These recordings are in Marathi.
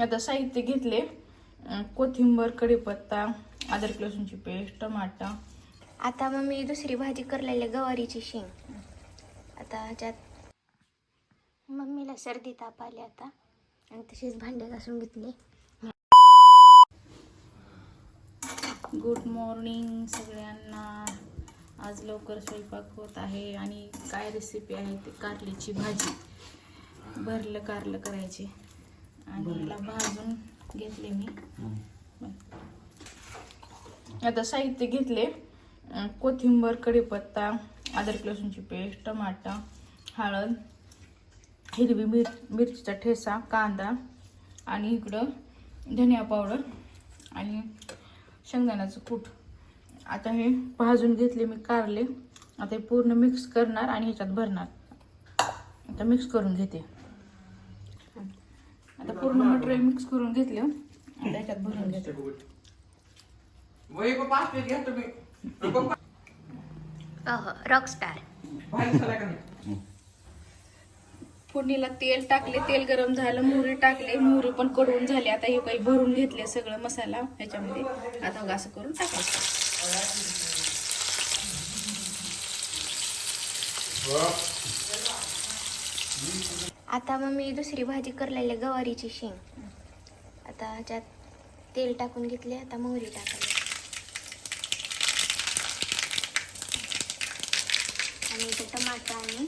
आता साहित्य घेतले. कोथिंबर कढीपत्ता अद्रक लसूणची पेस्ट टमाटा. आता मग मी दुसरी भाजी करलेली गवारीची शेंग. आता ह्याच्यात मम्मीला सर्दी ताप आली आता. आणि तसेच भांडे घासून घेतले. गुड मॉर्निंग सगळ्यांना. आज लवकर स्वयंपाक होत आहे आणि काय रेसिपी आहे ते कारल्याची भाजी. भरलं कारलं करायचे. आणि याला भाजून घेतले मी. आता साहित्य घेतले. कोथिंबर कढीपत्ता अद्रक लसूणची पेस्ट टमाटा हळद हिरवी मिर मिरचीचा ठेसा कांदा आणि इकडं धनिया पावडर आणि शेंगदाण्याचं कूट. आता हे भाजून घेतले मी कारले. आता हे पूर्ण मिक्स करणार आणि ह्याच्यात भरणार. आता मिक्स करून घेते. आता पूर्ण मटेरियल मिक्स करून घेतले. आता ह्याच्यात भरून घेते. वही को पाच पे घ्या तुम्ही. पप्पा रॉकस्टार बाहेर चला का नाही? फोडणीला तेल टाकले तेल गरम झालं मोहरी टाकले मोहरी पण कडवून झाली. आता हे काही भरून घेतले सगळं मसाला ह्याच्यामध्ये. आता असं करून टाकायचं. आता मग मी दुसरी भाजी करलेली गवारीची शेंग. आता ह्याच्यात तेल टाकून घेतले आता मोहरी टाकायची. आणि इथे टमाटा आणि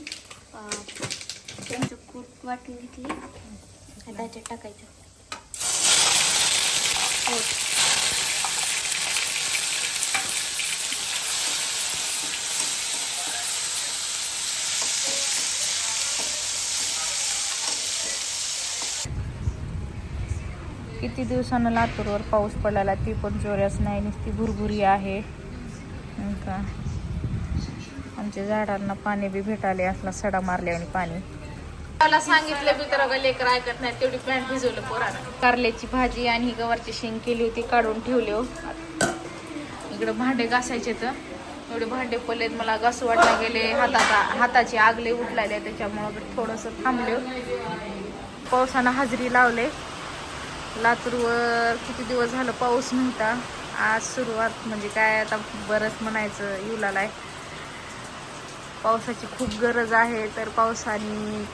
त्यांचं कूट वाटून घेतली. आता ह्याच्यात टाकायचं. किती दिवसानं लातूरवर पाऊस पडलेला ती पण जोऱ्याच नाही नुसती भुरभुरी आहे. हं का? आमच्या झाडांना पाणी बी भेटाले असला सडा मारले आणि पाणी. मला सांगितलं बी तर अगं लेकर ऐकत नाही तेवढी पॅन्ट भिजवलं पोरानं. कारल्याची भाजी आणि ही गवारची शेंग केली होती काढून ठेवली हो. इकडं भांडे घासायचे तर. एवढे भांडे पडलेत मला घास वाटला गेले. हाताचा हाताची आगले उठलायले त्याच्यामुळं थोडंसं थांबले पावसानं हाजरी लावले. लातूरवर किती दिवस झालं पाऊस नव्हता. आज सुरुवात म्हणजे काय आता बरंच म्हणायचं येऊ आहे. पावसाची खूप गरज आहे तर पावसाने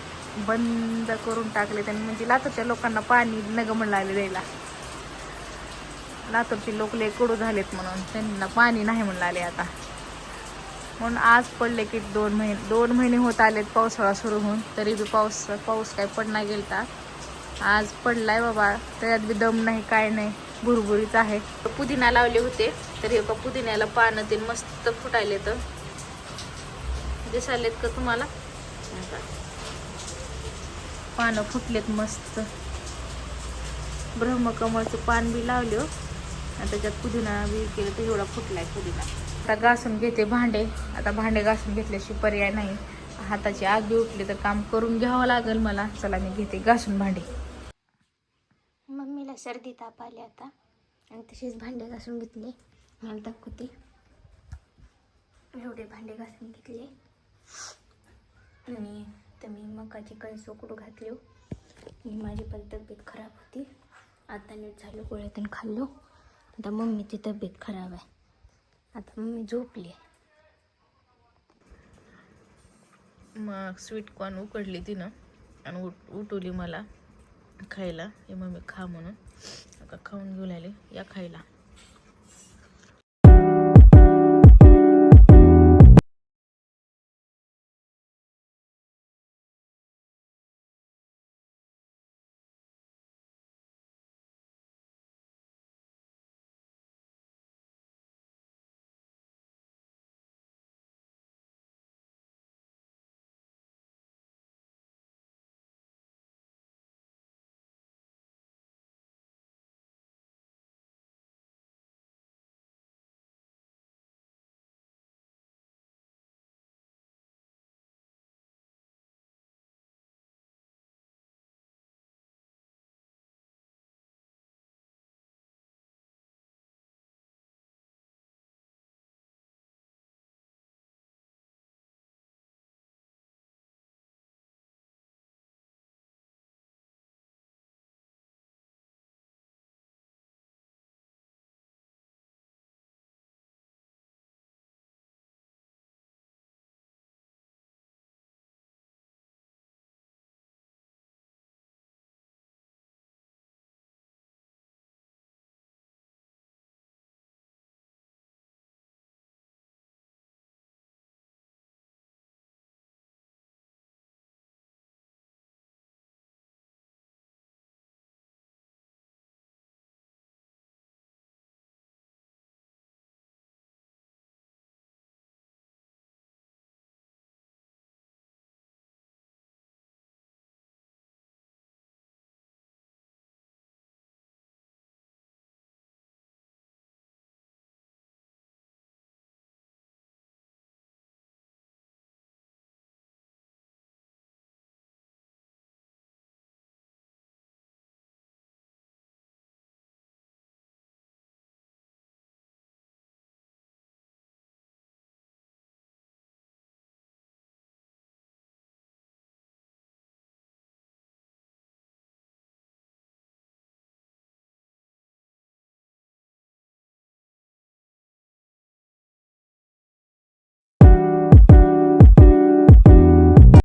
बंद करून टाकले त्यांनी म्हणजे लातूरच्या लोकांना पाणी नगमन लागले द्यायला लातूरचे लोक लय कडू झालेत म्हणून त्यांना पाणी नाही म्हणलं आले आता. म्हणून आज पडले की दोन महिने दोन महिने होत आलेत पावसाळा सुरू होऊन तरी बी पाऊस पाऊस काय पडना गेलता. आज पडलाय बाबा. त्याच्यात बी दम नाही काय नाही. भुरभुरीच आहे. पुदिना लावले होते तर हे पुदिन्याला पानं ते मस्त फुटायले तर. दिसालेत का तुम्हाला? पानं फुटलेत मस्त. ब्रह्मकमळचं पान बी लावले हो. आणि त्याच्यात पुदिना बी केलं तर एवढा फुटलाय पुदिना. आता घासून घेते भांडे. आता भांडे घासून घेतल्याशिवाय पर्याय नाही. हाताची आगी उठली तर काम करून घ्यावं लागेल मला. चला मी घेते घासून भांडे. सर्दी ताप आली आता. आणि तसेच भांडे घासून घेतले. मला दाखवते एवढे भांडे घासून घेतले. आणि तर मी मकाची कणस उकडू घातली हो. माझी पण तब्येत खराब होती. आता नीट झालो गोळ्यातून खाल्लो. आता मम्मीची तब्येत खराब आहे. आता मम्मी झोपली आहे. मग स्वीट कॉर्न उकडली तिनं आणि उठ उठवली मला. खायला. हे मम्मी खा म्हणून. आता खाऊन घेऊन आले या खायला.